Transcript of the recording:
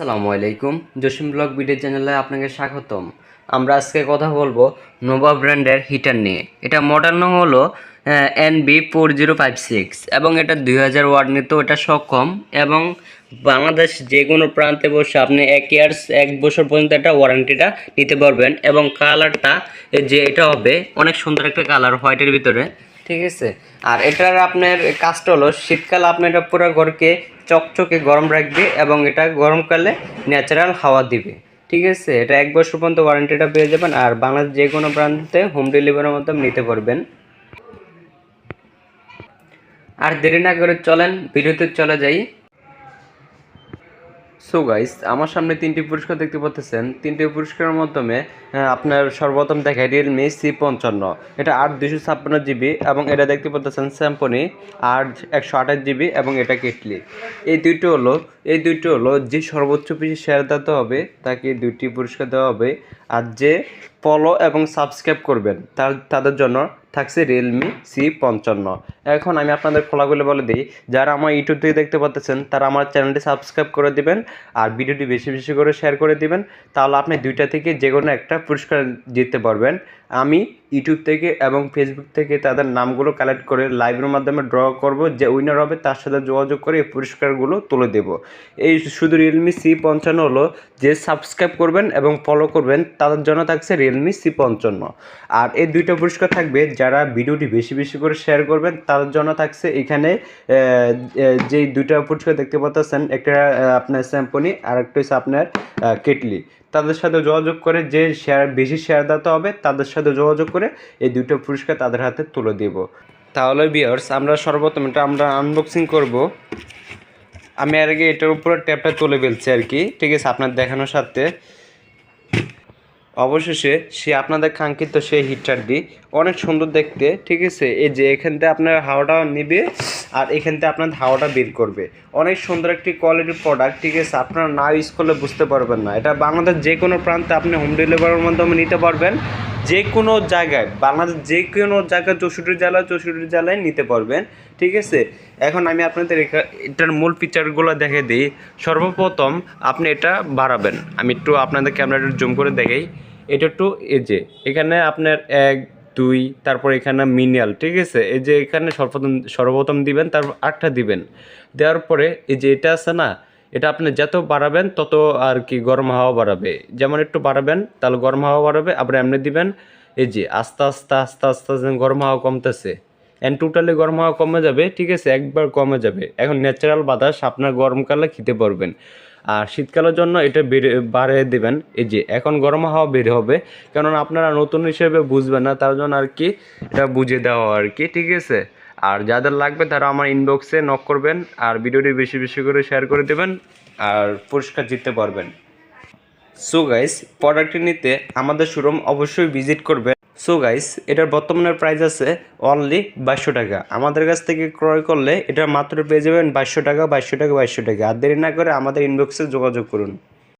আসসালামু আলাইকুম, Jasim blog video চ্যানেলে আপনাকে স্বাগতম। আমরা আজকে কথা বলব নোভা ব্র্যান্ডের হিটার নিয়ে। এটা মডেল নং হলো N B four zero five six এবং এটা দুই হাজার ওয়ার্ড নিতেও এটা সক্ষম এবং বাংলাদেশ যে কোনো প্রান্তে বসে আপনি এক ইয়ার্স এক বছর পর্যন্ত এটা ওয়ারেন্টিটা নিতে পারবেন এবং কালারটা যে এটা হবে, অনেক সুন্দর একটা কালার হোয়াইটের ভিতরে। ঠিক আছে? আর এটার আপনার কাজটা হলো, শীতকাল আপনি এটা পুরো ঘরকে চকচকে গরম রাখবে এবং এটা গরমকালে ন্যাচারাল হাওয়া দিবে। ঠিক আছে? এটা এক বছর পর্যন্ত ওয়ারেন্টিটা পেয়ে যাবেন আর বাংলাদেশ যে কোনো প্রান্তে হোম ডেলিভারির মাধ্যমে নিতে পারবেন। আর দেরি না করে চলেন, বিরতির চলে যাই। সো গাইস আমার সামনে তিনটি পুরস্কার দেখতে পাচ্ছেন। তিনটি পুরস্কারের মাধ্যমে আপনার সর্বপ্রথম দেখায় রিয়েলমি সি পঞ্চান্ন। এটা আট দুশো ছাপ্পান্ন জিবি এবং এটা দেখতে পাচ্ছেন স্যাম্পনি আট একশো আঠাশ জিবি এবং এটা কেটলি এই দুইটি হলো, এই দুইটি হলো যে সর্বোচ্চ পিসে শেয়ার দাতে হবে, তাকে দুইটি পুরস্কার দেওয়া হবে। আর যে ফলো এবং সাবস্ক্রাইব করবেন। তার, তাদের জন্য থাকছে রিয়েলমি সি পঞ্চান্ন। এখন আমি আপনাদের খোলাগুলো বলে দিই। যারা আমার ইউটিউব থেকে দেখতে পাচ্ছেন তারা আমার চ্যানেলটি সাবস্ক্রাইব করে দিবেন আর ভিডিওটি বেশি বেশি করে শেয়ার করে দিবেন। তাহলে আপনি দুইটা থেকে যে কোনো একটা পুরস্কার জিততে পারবেন। আমি ইউটিউব থেকে এবং ফেসবুক থেকে তাদের নামগুলো কালেক্ট করে লাইভের মাধ্যমে ড্র করব। যে উইনার হবে, তার সাথে যোগাযোগ করে এই পুরস্কারগুলো তুলে দেব। এই শুধু রিয়েলমি সি পঞ্চান্ন হলো। যে সাবস্ক্রাইব করবেন এবং ফলো করবেন, তাদের জন্য থাকছে রিয়েলমি সি পঞ্চান্ন। আর এই দুইটা পুরস্কার থাকবে, যারা ভিডিওটি বেশি বেশি করে শেয়ার করবেন তাদের জন্য থাকছে এখানে যেই দুইটা পুরস্কার দেখতে পাচ্ছেন, একটা আপনার স্যাম্পনি আর একটা হচ্ছে আপনার কেটলি তাদের সাথে যোগাযোগ করে যে শেয়ার বেশি শেয়ার দিতে হবে, তাদের সাথে যোগাযোগ করে এই দুটো পুরস্কার তাদের হাতে তুলে দেব। তাহলে বিয়ার্স আমরা সর্বপ্রথম এটা আমরা আনবক্সিং করব। আমি আর আগে এটার উপরে ট্যাপটা তুলে ফেলছি আর কি। ঠিক আছে, আপনার দেখানোর সাথে। অবশেষে সে আপনাদের কাঙ্ক্ষিত সেই হিটারটি অনেক সুন্দর দেখতে, ঠিক আছে? এই যে এখান থেকে আপনার হাওয়াটা নিবে আর এখান থেকে আপনার হাওয়াটা বের করবে। অনেক সুন্দর একটি কোয়ালিটির প্রোডাক্ট ঠিক আছে? আপনারা না ইউজ করলে বুঝতে পারবেন না। এটা বাংলাদেশ যে কোনো প্রান্তে আপনি হোম ডেলিভারির মাধ্যমে নিতে পারবেন। যে কোনো জায়গায়, বাংলাদেশ যে কোনো জায়গায় চৌষট্টি জেলায় চৌষট্টি জেলায় নিতে পারবেন, ঠিক আছে? এখন আমি আপনাদের এটার মূল ফিচারগুলো দেখে দিই। সর্বপ্রথম আপনি এটা বাড়াবেন। আমি একটু আপনাদের ক্যামেরাটা জুম করে দেখাই। এটা একটু এই যে, এখানে আপনার এক, দুই, তারপর এখানে মিনিয়াল ঠিক আছে? এই যে এখানে সর্বপ্রথম সর্বপ্রথম দিবেন, তারপর আটটা দিবেন। দেওয়ার পরে এই যে এটা আছে না, এটা আপনি যত বাড়াবেন, তত আর কি গরম হাওয়া বাড়াবে। যেমন একটু বাড়াবেন, তাহলে গরম হাওয়া বাড়াবে, আবার এমনি দিবেন, এই যে আস্তে আস্তে আস্তে আস্তে আস্তে গরম হাওয়া কমতেছে। অ্যান্ড টোটালি গরম হাওয়া কমে যাবে, ঠিক আছে? একবার কমে যাবে। এখন ন্যাচারাল বাতাস, আপনার গরমকালে খেতে পারবেন। আর শীতকালের জন্য এটা বেড়ে বাড়িয়ে দেবেন। এই যে, এখন গরম হাওয়া বের হবে, কেননা আপনারা নতুন হিসেবে বুঝবেন না, তার জন্য আর কি এটা বুঝে দেওয়া আর কি ঠিক আছে? আর যাদের লাগবে তারা আমার ইনবক্সে নক করবেন, আর ভিডিওটি বেশি বেশি করে শেয়ার করে দেবেন, আর পুরস্কার জিততে পারবেন। সো গাইস প্রোডাক্টটি নিতে আমাদের শোরুম অবশ্যই ভিজিট করবেন সো গাইস এটার বর্তমানের প্রাইস আছে অনলি বাইশশো টাকা। আমাদের কাছ থেকে ক্রয় করলে এটা মাত্র পেয়ে যাবেন বাইশশো টাকা বাইশশো টাকা বাইশশো টাকা। আর দেরি না করে আমাদের ইনবক্সে যোগাযোগ করুন।